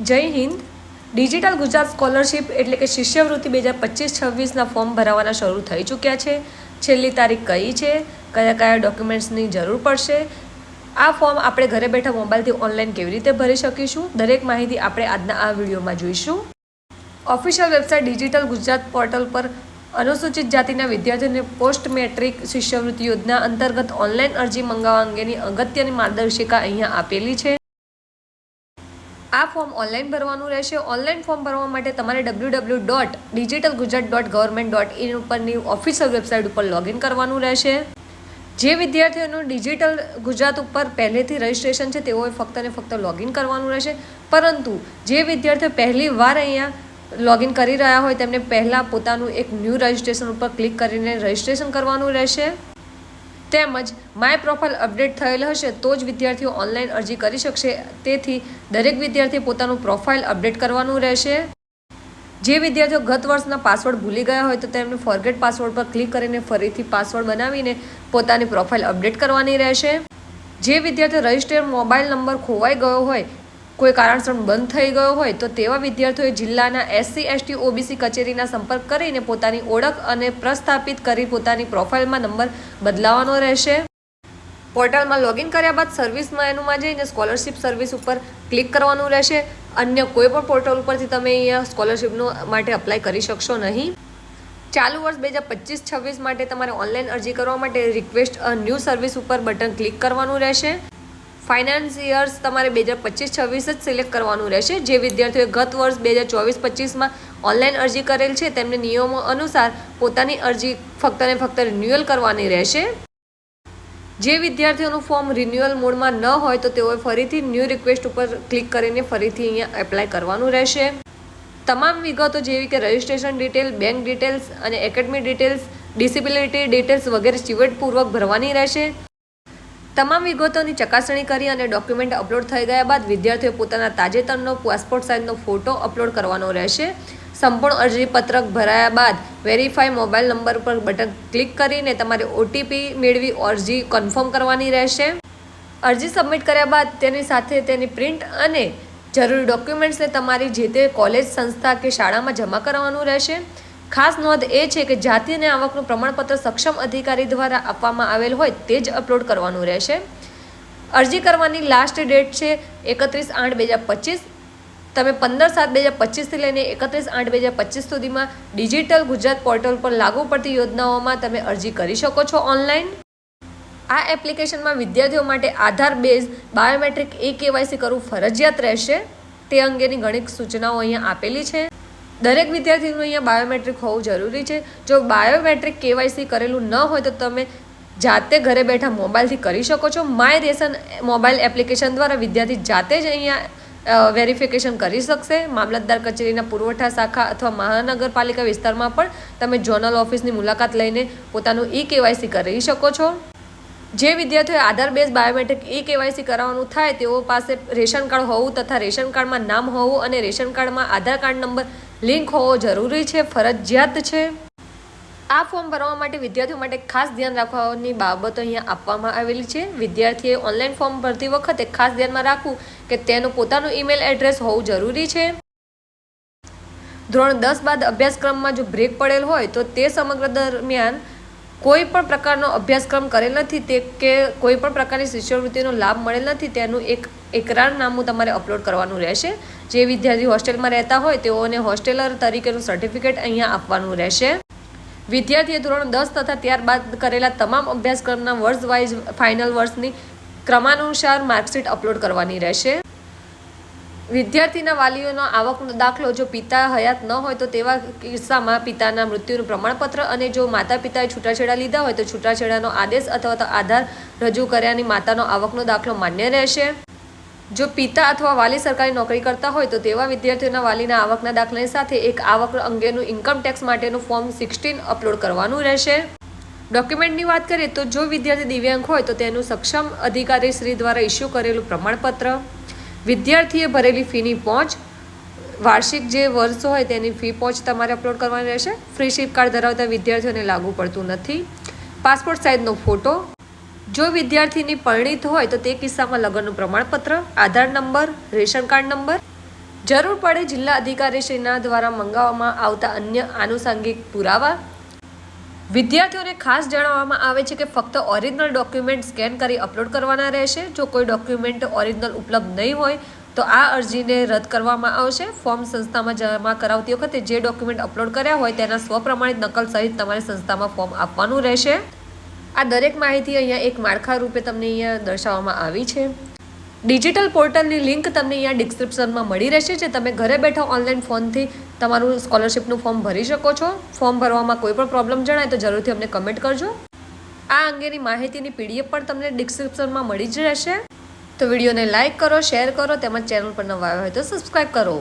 જય Hind. Digital Gujarat scholarship એટલે કે શિષ્યવૃત્તિ બે હજાર પચીસ છવ્વીસના ફોર્મ ભરાવાના શરૂ થઈ ચૂક્યા છે. છેલ્લી તારીખ કઈ છે? કયા કયા ડોક્યુમેન્ટ્સની જરૂર પડશે? આ ફોર્મ આપણે ઘરે બેઠા મોબાઈલથી ઓનલાઈન કેવી રીતે ભરી શકીશું? દરેક માહિતી આપણે આજના આ વિડીયોમાં જોઈશું. Official website digital Gujarat portal પર અનુસૂચિત જાતિના વિદ્યાર્થીઓને પોસ્ટ મેટ્રિક શિષ્યવૃત્તિ યોજના અંતર્ગત ઓનલાઈન અરજી મંગાવવા અંગેની અગત્યની માર્ગદર્શિકા અહીંયા આપેલી છે. ફોર્મ ઓનલાઈન ભરવાનું રહેશે. ઓનલાઈન ફોર્મ ભરવા માટે તમારે W W dot digital Gujarat dot government dot in ઉપરની ઓફિશિયલ વેબસાઇટ ઉપર લોગિન કરવાનું રહેશે. જે વિદ્યાર્થીઓનું ડિજિટલ ગુજરાત ઉપર પહેલેથી રજિસ્ટ્રેશન છે, તેઓએ ફક્ત ને ફક્ત લોગિન કરવાનું રહેશે. પરંતુ જે વિદ્યાર્થીઓ પહેલી વાર અહીંયા લોગિન કરી રહ્યા હોય, તેમને પહેલાં પોતાનું એક ન્યૂ રજિસ્ટ્રેશન ઉપર ક્લિક કરીને રજિસ્ટ્રેશન કરવાનું રહેશે. તેમજ માય પ્રોફાઇલ અપડેટ થયેલ હશે તો જ વિદ્યાર્થીઓ ઓનલાઈન અરજી કરી શકશે. તેથી દરેક વિદ્યાર્થીએ પોતાનું પ્રોફાઇલ અપડેટ કરવાનું રહેશે. જે વિદ્યાર્થીઓ ગત વર્ષના પાસવર્ડ ભૂલી ગયા હોય તો તેમને ફોરગેટ પાસવર્ડ પર ક્લિક કરીને ફરીથી પાસવર્ડ બનાવીને પોતાની પ્રોફાઇલ અપડેટ કરવાની રહેશે. જે વિદ્યાર્થીઓ રજિસ્ટર્ડ મોબાઈલ નંબર ખોવાઈ ગયો હોય કોઈ કારણસર બંધ થઈ ગયો હોય તો તેવા વિદ્યાર્થીઓએ જિલ્લાના એસસી, એસટી, ઓબીસી કચેરીના સંપર્ક કરીને પોતાની ઓળખ અને પ્રસ્થાપિત કરી પોતાની પ્રોફાઇલમાં નંબર બદલાવવાનો રહેશે. પોર્ટલમાં લોગિન કર્યા બાદ સર્વિસ મેનુમાં જઈને સ્કોલરશિપ સર્વિસ ઉપર ક્લિક કરવાનું રહેશે. અન્ય કોઈ પણ પોર્ટલ ઉપરથી તમે અહીંયા સ્કોલરશિપનો માટે અપ્લાય કરી શકશો નહીં. ચાલુ વર્ષ બે હજાર પચીસ, છવ્વીસ માટે તમારે ઓનલાઈન અરજી કરવા માટે રિક્વેસ્ટ ન્યૂ સર્વિસ ઉપર બટન ક્લિક કરવાનું રહેશે. ફાઇનાન્સ યર્સ તમારે બે હજાર પચીસ, છવ્વીસ જ સિલેક્ટ કરવાનું રહેશે. જે વિદ્યાર્થીઓએ ગત વર્ષ બે હજાર ચોવીસ, પચીસમાં ઓનલાઈન અરજી કરેલ છે, તેમને નિયમો અનુસાર પોતાની અરજી ફક્ત ને ફક્ત રિન્યુઅલ કરવાની રહેશે. જે વિદ્યાર્થીઓનું ફોર્મ રિન્યુઅલ મોડમાં ન હોય તો તેઓએ ફરીથી ન્યૂ રિક્વેસ્ટ ઉપર ક્લિક કરીને ફરીથી અહીંયા એપ્લાય કરવાનું રહેશે. તમામ વિગતો જેવી કે રજિસ્ટ્રેશન ડિટેલ બેંક ડિટેલ્સ અને એકેડમી ડિટેલ્સ ડિસેબિલિટી ડિટેલ્સ વગેરે ચીવટપૂર્વક ભરવાની રહેશે. તમામ વિગતોની ચકાસણી કરી અને ડોક્યુમેન્ટ અપલોડ થઈ ગયા બાદ વિદ્યાર્થીઓ પોતાના તાજેતરનો પાસપોર્ટ સાઇઝનો ફોટો અપલોડ કરવાનો રહેશે. સંપૂર્ણ અરજીપત્રક ભરાયા બાદ વેરીફાઈ મોબાઈલ નંબર પર બટન ક્લિક કરીને તમારે ઓટીપી મેળવી અરજી કન્ફર્મ કરવાની રહેશે. અરજી સબમિટ કર્યા બાદ તેની સાથે તેની પ્રિન્ટ અને જરૂરી ડોક્યુમેન્ટ્સને તમારી જે તે કોલેજ સંસ્થા કે શાળામાં જમા કરવાનું રહેશે. ખાસ નોંધ એ છે કે જાતિ અને આવકનું પ્રમાણપત્ર સક્ષમ અધિકારી દ્વારા આપવામાં આવેલ હોય તે જ અપલોડ કરવાનું રહેશે. અરજી કરવાની લાસ્ટ ડેટ છે એકત્રીસ આઠ બે હજાર પચીસ. તમે પંદર સાત બે હજાર પચીસથી લઈને એકત્રીસ આઠ બે હજાર પચીસ સુધીમાં ડિજિટલ ગુજરાત પોર્ટલ પર લાગુ પડતી યોજનાઓમાં તમે અરજી કરી શકો છો ઓનલાઈન આ એપ્લિકેશનમાં વિદ્યાર્થીઓ માટે Aadhaar base biometric e KYC કરવું ફરજિયાત રહેશે. તે અંગેની ઘણી સૂચનાઓ અહીંયા આપેલી છે. દરેક વિદ્યાર્થીનું અહીંયા બાયોમેટ્રિક હોવું જરૂરી છે. જો બાયોમેટ્રિક કેવાયસી કરેલું ન હોય તો તમે જાતે ઘરે બેઠા મોબાઈલથી કરી શકો છો. માય રેશન મોબાઈલ એપ્લિકેશન દ્વારા વિદ્યાર્થી જાતે જ અહીંયા વેરિફિકેશન કરી શકશે. મામલતદાર કચેરીના પુરવઠા શાખા અથવા મહાનગરપાલિકા વિસ્તારમાં પણ તમે ઝોનલ ઓફિસની મુલાકાત લઈને પોતાનું ઈ કેવાયસી કરી શકો છો. જે વિદ્યાર્થીઓએ Aadhaar base biometric e KYC કરાવવાનું થાય તેઓ પાસે રેશન કાર્ડ હોવું તથા રેશન કાર્ડમાં નામ હોવું અને રેશન કાર્ડમાં આધાર કાર્ડ નંબર લિંક હોવો જરૂરી છે, ફરજિયાત છે. આ ફોર્મ ભરવા માટે વિદ્યાર્થીઓ માટે ખાસ ધ્યાન રાખવાની બાબતો અહીંયા આપવામાં આવેલી છે. વિદ્યાર્થીએ ઓનલાઈન ફોર્મ ભરતી વખતે ખાસ ધ્યાનમાં રાખવું કે તેનું પોતાનું ઈમેલ એડ્રેસ હોવું જરૂરી છે. ધોરણ દસ બાદ અભ્યાસક્રમમાં જો બ્રેક પડેલ હોય તો તે સમગ્ર દરમિયાન કોઈ પણ પ્રકારનો અભ્યાસક્રમ કરેલ નથી તે કે કોઈ પણ પ્રકારની શિષ્યવૃત્તિનો લાભ મળેલ નથી તેનું એક એકરારનામું તમારે અપલોડ કરવાનું રહેશે. જે વિદ્યાર્થી હોસ્ટેલમાં રહેતા હોય તેઓને હોસ્ટેલર તરીકેનું સર્ટિફિકેટ અહીંયા આપવાનું રહેશે. વિદ્યાર્થીએ ધોરણ દસ તથા ત્યારબાદ કરેલા તમામ અભ્યાસક્રમના વર્ષ વાઇઝ ફાઇનલ વર્ષની ક્રમાનુસાર માર્કશીટ અપલોડ કરવાની રહેશે. વિદ્યાર્થીના વાલીઓનો આવકનો દાખલો જો પિતા હયાત ન હોય તો તેવા કિસ્સામાં પિતાના મૃત્યુનું પ્રમાણપત્ર અને જો માતા પિતાએ છૂટાછેડા લીધા હોય તો છૂટાછેડાનો આદેશ અથવા તો આધાર રજૂ કર્યાની માતાનો આવકનો દાખલો માન્ય રહેશે. જો પિતા અથવા વાલી સરકારી નોકરી કરતા હોય તો તેવા વિદ્યાર્થીઓના વાલીના આવકના દાખલાની સાથે એક આવક અંગેનું ઇન્કમ ટેક્સ માટેનું ફોર્મ સિક્સટીન અપલોડ કરવાનું રહેશે. ડોક્યુમેન્ટની વાત કરીએ તો જો વિદ્યાર્થી દિવ્યાંગ હોય તો તેનું સક્ષમ અધિકારી શ્રી દ્વારા ઇસ્યુ કરેલું પ્રમાણપત્ર, વિદ્યાર્થીએ ભરેલી ફીની પહોંચ, વાર્ષિક જે વર્ષો હોય તેની ફી પહોંચ તમારે અપલોડ કરવાની રહેશે. ફ્રી શિપ કાર્ડ ધરાવતા વિદ્યાર્થીઓને લાગુ પડતું નથી. પાસપોર્ટ સાઇઝનો ફોટો જો વિદ્યાર્થીની પરણિત હોય તો તે કિસ્સામાં લગ્નનું પ્રમાણપત્ર, Aadhaar number, ration card number. જરૂર પડે જિલ્લા અધિકારીશ્રીના દ્વારા મંગાવવામાં આવતા અન્ય આનુષંગિક પુરાવા. વિદ્યાર્થીઓને ખાસ જણાવવામાં આવે છે કે ફક્ત ઓરિજિનલ ડોક્યુમેન્ટ સ્કેન કરી અપલોડ કરવાના રહેશે. જો કોઈ ડોક્યુમેન્ટ ઓરિજિનલ ઉપલબ્ધ નહીં હોય, તો આ અરજીને રદ કરવામાં આવશે. ફોર્મ સંસ્થામાં જમા કરાવતી વખતે જે ડોક્યુમેન્ટ અપલોડ કર્યા હોય તેના સ્વપ્રમાણિત નકલ સહિત તમારે સંસ્થામાં ફોર્મ આપવાનું રહેશે. આ દરેક માહિતી અહીંયા એક માળખા રૂપે તમને અહીંયા દર્શાવવામાં આવી છે. ડિજિટલ પોર્ટલની લિંક તમને અહીંયા ડિસ્ક્રિપ્શનમાં મળી રહેશે, જે તમે ઘરે બેઠા ઓનલાઈન ફોનથી તમારું સ્કોલરશિપનું ફોર્મ ભરી શકો છો. ફોર્મ ભરવામાં કોઈ પણ પ્રોબ્લેમ જણાય તો જરૂરથી અમને કમેન્ટ કરજો. આ અંગેની માહિતીની પીડીએફ પણ તમને ડિસ્ક્રિપ્શનમાં મળી જ રહેશે. તો વિડીયોને લાઇક કરો, શેર કરો, તેમજ ચેનલ પર નવા આવ્યા હોય તો સબસ્ક્રાઈબ કરો.